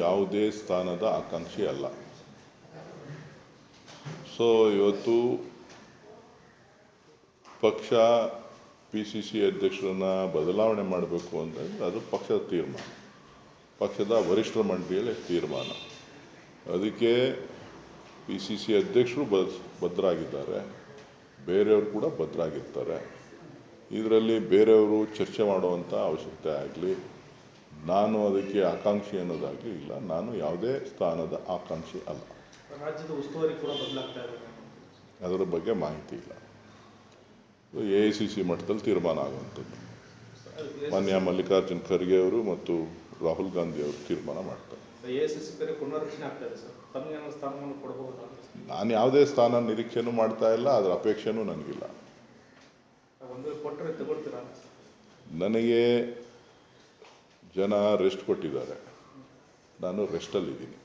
ಯಾವುದೇ ಸ್ಥಾನದ ಆಕಾಂಕ್ಷಿ ಅಲ್ಲ. ಸೊ ಇವತ್ತು ಪಕ್ಷ ಪಿ ಸಿ ಸಿ ಅಧ್ಯಕ್ಷರನ್ನ ಬದಲಾವಣೆ ಮಾಡಬೇಕು ಅಂತಂದರೆ ಅದು ಪಕ್ಷದ ತೀರ್ಮಾನ. ಪಕ್ಷದ ವರಿಷ್ಠ ಮಂಡಳಿಯಲ್ಲಿ ತೀರ್ಮಾನ. ಅದಕ್ಕೆ ಪಿ ಸಿ ಸಿ ಅಧ್ಯಕ್ಷರು ಬದ್ ಭದ್ರಾಗಿದ್ದಾರೆ. ಬೇರೆಯವರು ಕೂಡ ಭದ್ರಾಗಿರ್ತಾರೆ. ಇದರಲ್ಲಿ ಬೇರೆಯವರು ಚರ್ಚೆ ಮಾಡುವಂಥ ಅವಶ್ಯಕತೆ ಆಗಲಿ ನಾನು ಅದಕ್ಕೆ ಆಕಾಂಕ್ಷಿ ಅನ್ನೋದಾಗಲಿ ಇಲ್ಲ ನಾನು ಯಾವುದೇ ಸ್ಥಾನದ ಆಕಾಂಕ್ಷಿ ಅಲ್ಲ. ರಾಜ್ಯದ ಉಸ್ತುವಾರಿ ಕೂಡ ಬದಲಾಗ್ತಾ ಇದೆ. ಅದರ ಬಗ್ಗೆ ಮಾಹಿತಿ ಇಲ್ಲ. ಎ ಐ ಸಿ ಸಿ ಮಟ್ಟದಲ್ಲಿ ತೀರ್ಮಾನ ಆಗುವಂಥದ್ದು. ಮಾನ್ಯ ಮಲ್ಲಿಕಾರ್ಜುನ್ ಖರ್ಗೆ ಅವರು ಮತ್ತು ರಾಹುಲ್ ಗಾಂಧಿ ಅವರು ತೀರ್ಮಾನ ಮಾಡ್ತಾರೆ. ನಾನು ಯಾವುದೇ ಸ್ಥಾನ ನಿರೀಕ್ಷೆನೂ ಮಾಡ್ತಾ ಇಲ್ಲ ಅದರ ಅಪೇಕ್ಷೆನೂ ನನಗಿಲ್ಲ. ನನಗೆ ಜನ ರೆಸ್ಟ್ ಕೊಟ್ಟಿದ್ದಾರೆ. ನಾನು ರೆಸ್ಟಲ್ಲಿದ್ದೀನಿ.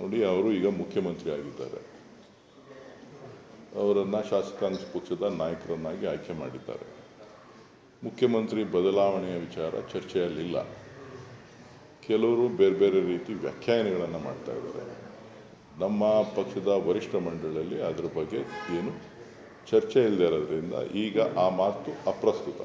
ನೋಡಿ ಅವರು ಈಗ ಮುಖ್ಯಮಂತ್ರಿ ಆಗಿದ್ದಾರೆ. ಅವರನ್ನು ಶಾಸಕಾಂಗ ಪಕ್ಷದ ನಾಯಕರನ್ನಾಗಿ ಆಯ್ಕೆ ಮಾಡಿದ್ದಾರೆ. ಮುಖ್ಯಮಂತ್ರಿ ಬದಲಾವಣೆಯ ವಿಚಾರ ಚರ್ಚೆಯಲ್ಲಿಲ್ಲ. ಕೆಲವರು ಬೇರೆ ಬೇರೆ ರೀತಿ ವ್ಯಾಖ್ಯಾನಗಳನ್ನು ಮಾಡ್ತಾ ಇದ್ದಾರೆ. ನಮ್ಮ ಪಕ್ಷದ ವರಿಷ್ಠ ಮಂಡಳಿಯಲ್ಲಿ ಅದರ ಬಗ್ಗೆ ಏನು ಚರ್ಚೆ ಇಲ್ಲದೆ ಇರೋದ್ರಿಂದ ಈಗ ಆ ಮಾತು ಅಪ್ರಸ್ತುತ.